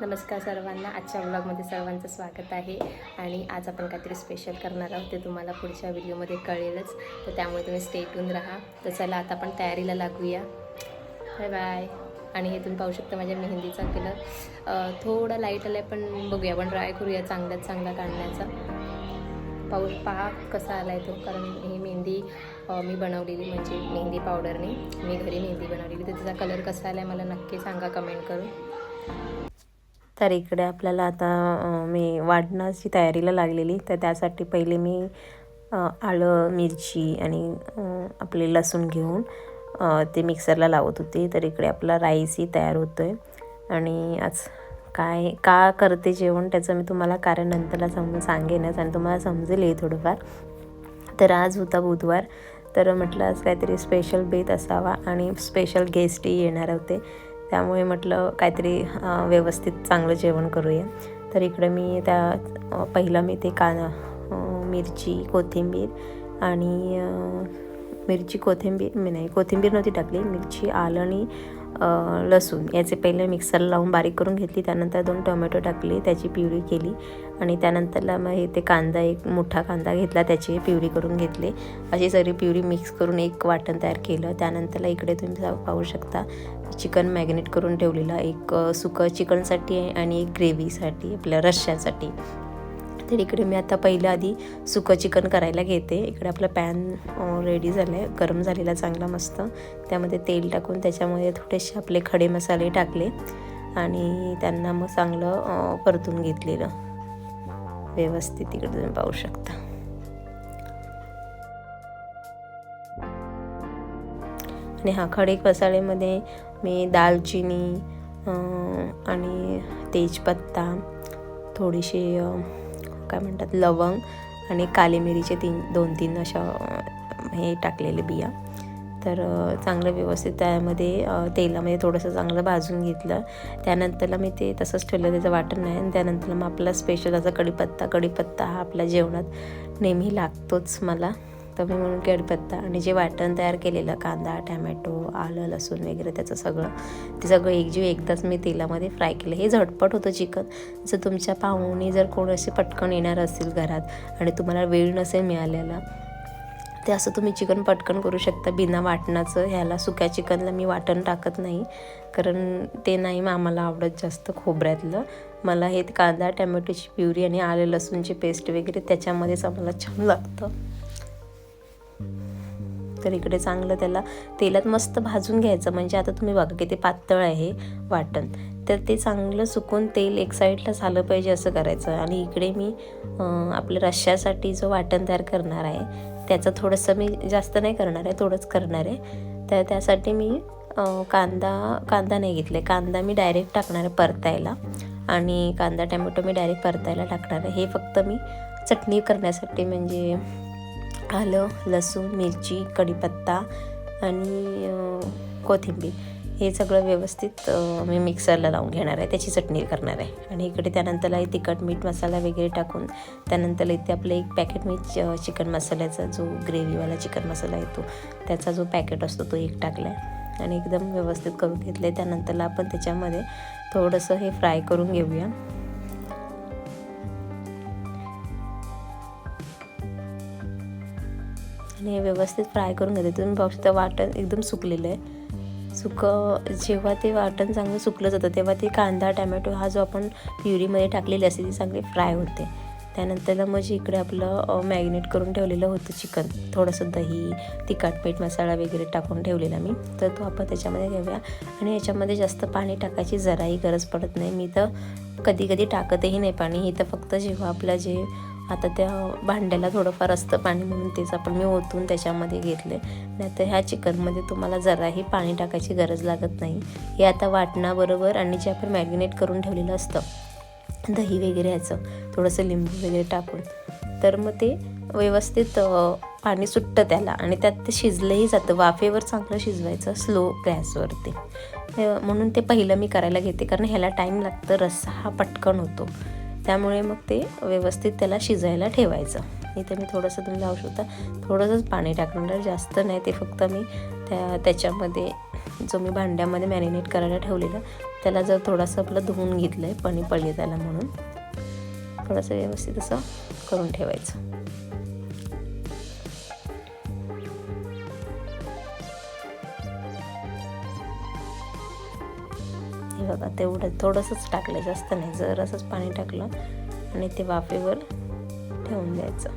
नमस्कार सर्वांना आजच्या ब्लॉगमध्ये सर्वांचं स्वागत आहे. आणि आज आपण काहीतरी स्पेशल करणार आहोत ते तुम्हाला पुढच्या व्हिडिओमध्ये कळेलच. तर त्यामुळे तुम्ही स्टेटून राहा. तर चला आता आपण तयारीला लागूया. बाय बाय आणि हे तुम्ही पाहू शकता माझ्या मेहंदीचा कलर थोडा लाइट आला आहे पण बघूया. आपण ट्राय करूया चांगल्यात चांगला काढण्याचा. पाऊस पहा कसा आला आहे तो. कारण ही मेहंदी मी बनवलेली म्हणजे मेहंदी पावडरने मी घरी मेहंदी बनवलेली. तर तिचा कलर कसा आला आहे मला नक्की सांगा कमेंट करून. तर इकडे आपल्याला आता मी वाढण्याची तयारीला लागलेली. तर त्यासाठी पहिले मी आलं मिरची आणि आपले लसूण घेऊन ते मिक्सरला लावत होते. तर इकडे आपला राईसही तयार होतो आहे आणि आज काय का करते जेवण त्याचं मी तुम्हाला कारण नंतरला समजून सांगेनच आणि तुम्हाला समजेलही थोडंफार. तर आज होता बुधवार. तर म्हटलं आज काहीतरी स्पेशल बेत असावा आणि स्पेशल गेस्टही येणार होते. त्यामुळे म्हटलं काहीतरी व्यवस्थित चांगलं जेवण करूया. तर इकडे मी त्या पहिलं मी ते का मिरची कोथिंबीर आणि मिरची कोथिंबीर मी नाही कोथिंबीर नव्हती टाकली मिरची आलं आणि लसूण याचे पहिले मिक्सरला लावून बारीक करून घेतली त्यानंतर दोन टोमॅटो टाकले त्याची पिवळी केली आणि त्यानंतरला मग हे ते कांदा एक मोठा कांदा घेतला त्याची पिवळी करून घेतली. अशी सगळी पिवळी मिक्स करून एक वाटण तयार केलं. त्यानंतरला इकडे तुम्ही पाहू शकता. चिकन मॅग्नेट करून ठेवलेलं एक सुकं चिकनसाठी आहे आणि एक ग्रेव्हीसाठी आपल्या रश्श्यासाठी. तर इकडे मी आता पहिलं आधी सुकं चिकन करायला घेते. इकडे आपलं पॅन रेडी झालं आहे गरम झालेला चांगला मस्त. त्यामध्ये तेल टाकून त्याच्यामध्ये थोडेसे आपले खडे मसाले टाकले आणि त्यांना मग चांगलं परतून घेतलेलं. व्यवस्थित इकडे तुम्ही पाहू शकता. आणि हा खडे मसाल्यामध्ये मी दालचिनी आणि तेजपत्ता थोडीशी काय म्हणतात लवंग आणि काली मिरीचे तीन दोन तीन अशा हे टाकलेले बिया. तर चांगलं व्यवस्थित त्यामध्ये तेलामध्ये थोडंसं चांगलं भाजून घेतलं. त्यानंतरला मी ते तसंच ठेवलं त्याचं वाटण नाही. आणि त्यानंतर मग आपला स्पेशल असा कढीपत्ता कढीपत्ता हा आपल्या जेवणात नेहमी लागतोच मला. तर मी म्हणून कढीपत्ता आणि जे वाटण तयार केलेलं कांदा टॅमॅटो आलं लसूण वगैरे त्याचं सगळं ते सगळं एकजीव एकदाच मी तेलामध्ये फ्राय केलं. हे झटपट होतं चिकन. जर तुमच्या पाहुणे जर कोण असे पटकन येणार असतील घरात आणि तुम्हाला वेळ नसेल मिळालेला ते असं तुम्ही चिकन पटकन करू शकता. बिना वाटणाचं ह्याला सुक्या चिकनला मी वाटण टाकत नाही. कारण ते नाही मग आम्हाला आवडत जास्त खोबऱ्यातलं. मला हे कांदा टॅमॅटोची प्युरी आणि आले लसूणची पेस्ट वगैरे त्याच्यामध्येच आम्हाला छान लागतं. तर इकडे चांगलं त्याला तेलात मस्त भाजून घ्यायचं. म्हणजे आता तुम्ही बघा की ते पातळ आहे वाटण. तर ते चांगलं सुकून तेल एक साईडला झालं पाहिजे असं करायचं. आणि इकडे मी आपल्या रश्श्यासाठी जो वाटण तयार करणार आहे त्याचं थोडंसं मी जास्त नाही करणार आहे थोडंच करणार आहे. तर त्यासाठी मी कांदा कांदा नाही घेतले. कांदा मी डायरेक्ट टाकणार आहे परतायला. आणि कांदा टॅमॅटो मी डायरेक्ट परतायला टाकणार आहे. हे फक्त मी चटणी करण्यासाठी म्हणजे आलं लसूण मिरची कढीपत्ता आणि कोथिंबीर. हे सगळं व्यवस्थित मी मिक्सरला लावून घेणार आहे. त्याची चटणी करणार आहे. आणि इकडे त्यानंतरलाही तिखट मीठ मसाला वगैरे टाकून त्यानंतर इथे आपलं एक पॅकेट मी च- चिकन मसाल्याचा जो ग्रेव्हीवाला चिकन मसाला येतो त्याचा जो पॅकेट असतो तो एक टाकला आहे आणि एकदम व्यवस्थित करून घेतलं आहे त्यानंतरला आपण त्याच्यामध्ये थोडंसं हे फ्राय करून घेऊया. आणि हे व्यवस्थित फ्राय करून घेते. तुम्ही पाहू शकता वाटण एकदम सुकलेलं आहे. सुकं जेव्हा ते वाटण चांगलं सुकलं जातं तेव्हा ते कांदा टॅमॅटो हा जो आपण प्युरीमध्ये टाकलेली असते ती चांगली फ्राय होते. त्यानंतरला मग जे इकडे आपलं मॅग्नेट करून ठेवलेलं होतं चिकन थोडंसं दही तिखट मीठ मसाला वगैरे टाकून ठेवलेला मी. तर तो आपण त्याच्यामध्ये घेऊया आणि याच्यामध्ये जास्त पाणी टाकायची जराही गरज पडत नाही. मी तर कधी कधी टाकतही नाही पाणी. हे तर फक्त जेव्हा आपलं जे आता त्या भांड्याला थोडंफार असतं पाणी म्हणून तेच आपण मी ओतून त्याच्यामध्ये घेतले नाहीतर ह्या चिकनमध्ये तुम्हाला जराही पाणी टाकायची गरज लागत नाही. हे आता वाटणाबरोबर आणि जे आपण मॅरिनेट करून ठेवलेलं असतं दही वगैरे ह्याचं थोडंसं लिंबू वगैरे टाकून तर मग ते व्यवस्थित पाणी सुटतं त्याला आणि त्यात ते शिजलंही जातं. वाफेवर चांगलं शिजवायचं स्लो गॅसवरती. म्हणून ते पहिलं मी करायला घेते कारण ह्याला टाईम लागतं रस्सा हा पटकन होतो. त्यामुळे मग ते व्यवस्थित त्याला शिजायला ठेवायचं. इथे मी थोडंसं तुम्ही लावू शकता थोडंसंच पाणी टाकणार जास्त नाही ते फक्त मी त्या त्याच्यामध्ये जो मी भांड्यामध्ये मॅरिनेट करायला ठेवलेलं त्याला जर थोडंसं आपलं धुवून घेतलं आहे पाणी पडले त्याला म्हणून थोडंसं व्यवस्थित असं करून ठेवायचं. हे बघा तेवढं थोडंसंच टाकलं जास्त नाही जर असंच पाणी टाकलं आणि ते वाफेवर ठेवून द्यायचं.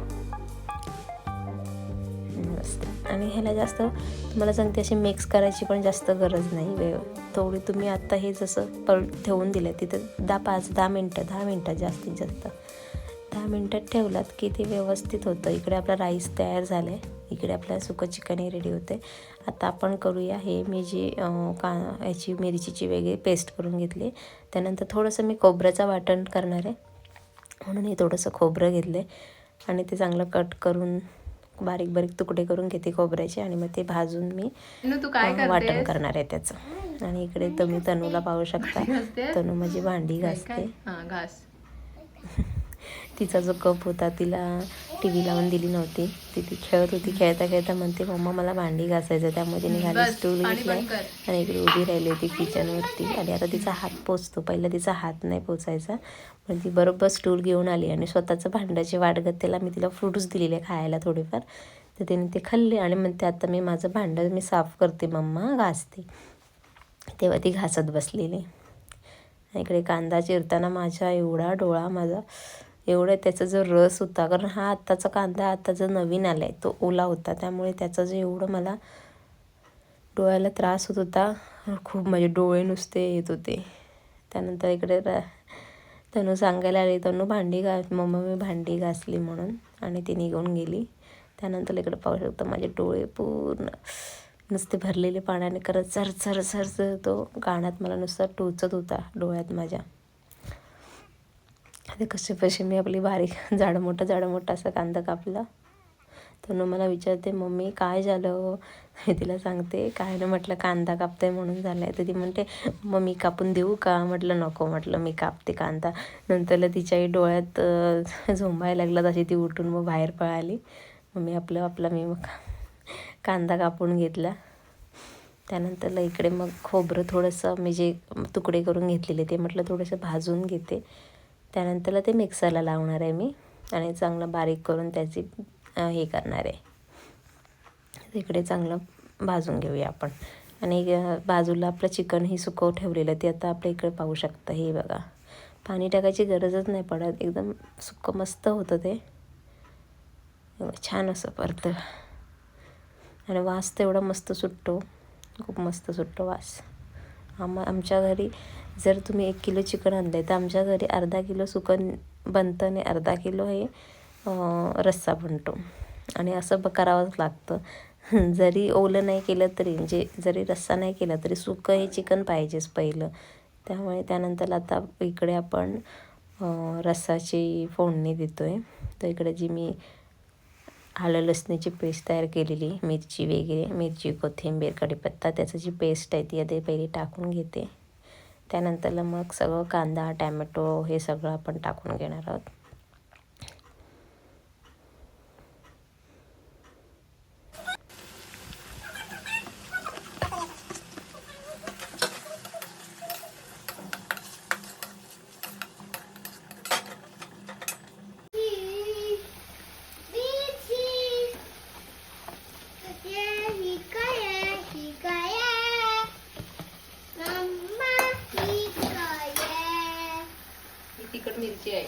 मस्त. आणि ह्याला जास्त तुम्हाला सांगते अशी मिक्स करायची पण जास्त गरज नाही. वेळ थोडी तुम्ही आत्ता हे जसं पल ठेवून दिलं तिथं दहा पाच दहा मिनटं दहा मिनटं जास्तीत जास्त. दहा मिनटात ठेवलात की ते व्यवस्थित होतं. इकडे आपला राईस तयार झालं आहे इकडे आपल्या सुकं चिकनही रेडी होते. आता आपण करूया हे मी जी का याची मिरचीची वेगळी पेस्ट करून घेतली. त्यानंतर थोडंसं मी खोबऱ्याचं वाटण करणार आहे. म्हणून हे थोडंसं खोबरं घेतलं आणि ते चांगलं कट करून बारीक बारीक तुकडे करून घेते खोबऱ्याचे आणि मग ते भाजून मी वाटण करणार आहे त्याचं. आणि इकडे तुम्ही तनूला पाहू शकता? तनू माझी भांडी घासते. हा घास. तिचा जो कप होता तिला टी व्ही लावून दिली नव्हती. ती ती खेळत होती खेळता खेळता म्हणते मम्मा मला भांडी घासायचं त्यामुळे तिने खाली बस, स्टूल घेतलाय कर. आणि इकडे उभी राहिली होती किचनवरती आणि आता तिचा हात पोचतो. पहिला तिचा हात नाही पोचायचा. पण ती बरोबर स्टूल घेऊन आली आणि स्वतःचं भांड्याची वाटगत त्याला मी तिला फ्रूट्स दिलेले खायला थोडेफार. तर तिने ते खाल्ले आणि म्हणते आता मी माझं भांडं मी साफ करते मम्मा घासते. तेव्हा ती घासत बसलेली. इकडे कांदा चिरताना माझा एवढा डोळा माझा एवढं त्याचा जो रस होता कारण हा आत्ताचा कांदा आता जो नवीन आला आहे तो ओला होता त्यामुळे त्याचा जे एवढं मला डोळ्याला त्रास होत होता खूप म्हणजे डोळे नुसते येत होते. त्यानंतर इकडे रा तनू सांगायला आली तनू भांडी घा मम्मा मी भांडी घासली म्हणून आणि ती निघून गेली. त्यानंतर इकडे पाहू शकतो माझे डोळे पूर्ण नुसते भरलेले पाण्याने करत सर सर सर तो गाण्यात मला नुसता टोचत होता डोळ्यात माझ्या. ते कसे कसे मी आपली बारीक झाडं मोठं जाडं मोठं असं कांदा कापला. तनु मला विचारते मम्मी काय झालं? मी तिला सांगते काय ना म्हटलं कांदा कापते म्हणून झालं आहे तर ती म्हणते मग मी कापून देऊ का? म्हटलं नको. म्हटलं मी कापते कांदा. नंतरला तिच्याही डोळ्यात झोंबायला लागला तशी ती उठून मग बाहेर पळाली. मग मी आपलं आपला मी मग कांदा कापून घेतला. त्यानंतरला इकडे मग खोबरं थोडंसं मी जे तुकडे करून घेतलेले ते म्हटलं थोडंसं भाजून घेते. त्यानंतरला ते मिक्सरला लावणार आहे मी आणि चांगलं बारीक करून त्याची हे करणार आहे. इकडे चांगलं भाजून घेऊया आपण. आणि बाजूला आपलं चिकनही सुकवं ठेवलेलं ते आता आपल्या इकडे पाहू शकता हे बघा. पाणी टाकायची गरजच नाही पडत एकदम सुकं मस्त होतं ते. छान असं परत आणि वास तेवढा मस्त सुटतो खूप मस्त सुटतो वास. आम आमच्या घरी जर तुम्ही एक किलो चिकन आणलं तर आमच्या घरी अर्धा किलो सुकन बनतं आणि अर्धा किलो हे रस्सा बनतो. आणि असं ब करावंच लागतं. जरी ओलं नाही केलं तरी म्हणजे जरी रस्सा नाही केला तरी सुकं हे चिकन पाहिजेच पहिलं. त्यामुळे त्यानंतर आता इकडे आपण रस्साची फोडणी देतो आहे तर इकडे जी मी आलं लसणीची पेस्ट तयार केलेली मिरची वगैरे मिरची कोथिंबीर कढीपत्ता त्याचं जी पेस्ट आहे ती आधी पहिली टाकून घेते. त्यानंतरला मग सगळं कांदा टॅमॅटो हे सगळं आपण टाकून घेणार आहोत तिखट मिरची आहे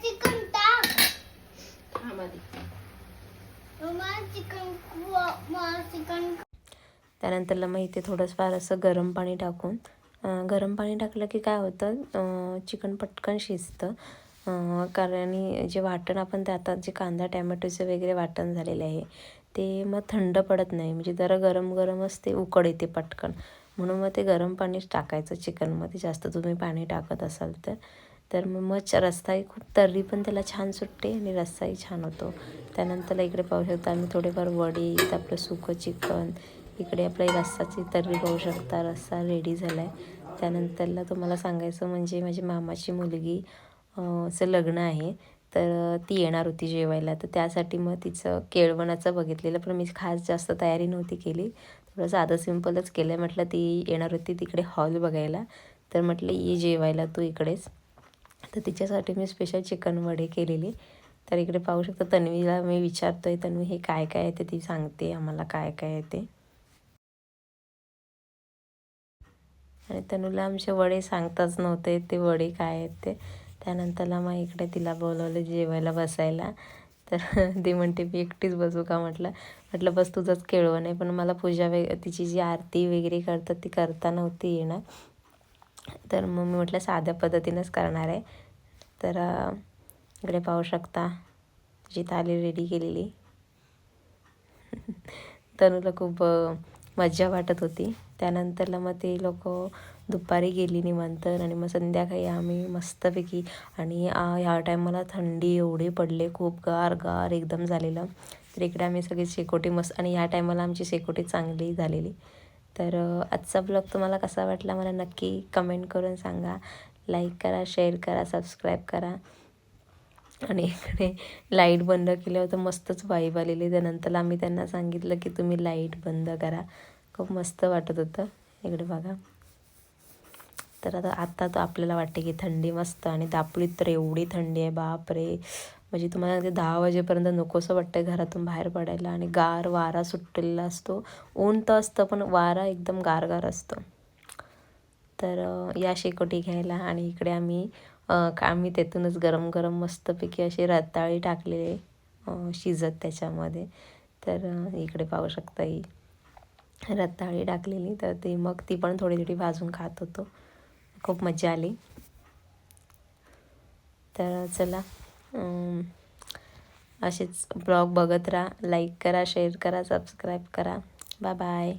चिकन टाक हा मादी मला चिकन मला चिकन त्यानंतरला मग इथे थोडंसं फार असं गरम पाणी टाकून. गरम पाणी टाकलं की काय होतं चिकन पटकन शिजतं. कारण आणि जे वाटण आपण ते आता जे कांदा टॅमॅटोचं वगैरे वाटण झालेलं आहे ते मग थंड पडत नाही. म्हणजे जरा गरम गरमच ते उकड येते पटकन. म्हणून मग ते गरम पाणीच टाकायचं चिकनमध्ये. जास्त तुम्ही पाणी टाकत असाल तर. तर मग मग रस्साही खूप तर्री पण त्याला छान सुटते आणि रस्साही छान होतो. त्यानंतर इकडे पाहू शकता आम्ही थोडेफार वडी आपलं सुकं चिकन इकडे आपल्या रस्साची तर्री पाहू शकता रस्सा रेडी झाला आहे त्यानंतरला तुम्हाला सांगायचं म्हणजे माझी मामाची मुलगी चं लग्न आहे. तर ती येणार होती जेवायला. तर त्यासाठी मग तिचं केळवणाचं बघितलेलं पण मी खास जास्त तयारी नव्हती केली. थोडं साधं सिम्पलच केलं आहे म्हटलं ती येणार होती तिकडे हॉल बघायला. तर म्हटलं ये जेवायला तू इकडेच. तर तिच्यासाठी मी स्पेशल चिकन वडे केलेले. तर इकडे पाहू शकता तन्वीला मी विचारतो आहे तन्वी हे काय काय आहे? ते ती सांगते आम्हाला काय काय आहे ते. आणि तनूला आमचे वडे सांगताच नव्हते ते वडे काय आहेत ते. त्यानंतरला मग इकडे तिला बोलवलं जेवायला बसायला. तर ती म्हणते मी एकटीच बसू का? म्हटलं. म्हटलं बस तुझंच केळवण नाही पण मला पूजा वे तिची जी आरती वगैरे करतात ती करता नव्हती येणार. तर मग मी म्हटलं साध्या पद्धतीनंच करणार आहे. तर इकडे पाहू शकता जी थाली रेडी केलेली. तनूला खूप मज्जा वाटत होती. त्यानंतरला मग ते लोक दुपारी गेली निवांत आणि मग संध्याकाळी आम्ही मस्तपैकी आणि ह्या टायमाला थंडी एवढी पडले खूप गार गार एकदम झालेलं. तर इकडे आम्ही सगळी शेकोटी मस्त आणि ह्या टायमाला आमची शेकोटी चांगली झालेली. तर आजचा ब्लॉग तुम्हाला कसा वाटला मला नक्की कमेंट करून सांगा. लाईक करा शेअर करा सबस्क्राईब करा. आणि इकडे लाइट बंद केलं होतं मस्तच वाईब आलेली त्यानंतर आम्ही त्यांना सांगितलं की तुम्ही लाइट बंद करा. खूप मस्त वाटत होतं. इकडे बघा. तर आता आता तर आपल्याला वाटते की थंडी मस्त आणि दापोलीत तर एवढी थंडी आहे. बापरे. म्हणजे तुम्हाला ते दहा वाजेपर्यंत नकोसं वाटतं घरातून बाहेर पडायला आणि गार वारा सुटलेला असतो. ऊन तर असतं पण वारा एकदम गारगार असतं. तर या शेकोटी घ्यायला आणि इकडे आम्ही आम्ही त्यातूनच गरम गरम मस्तपैकी असे रताळी टाकलेले शिजत त्याच्यामध्ये. तर इकडे पाहू शकता ही रताळी टाकलेली. तर ते मग ती पण थोडी थोडी भाजून खात होतो. खूप मजा आली. तर चला असेच ब्लॉग बघत राहा. लाईक करा शेअर करा सबस्क्राईब करा. Bye bye.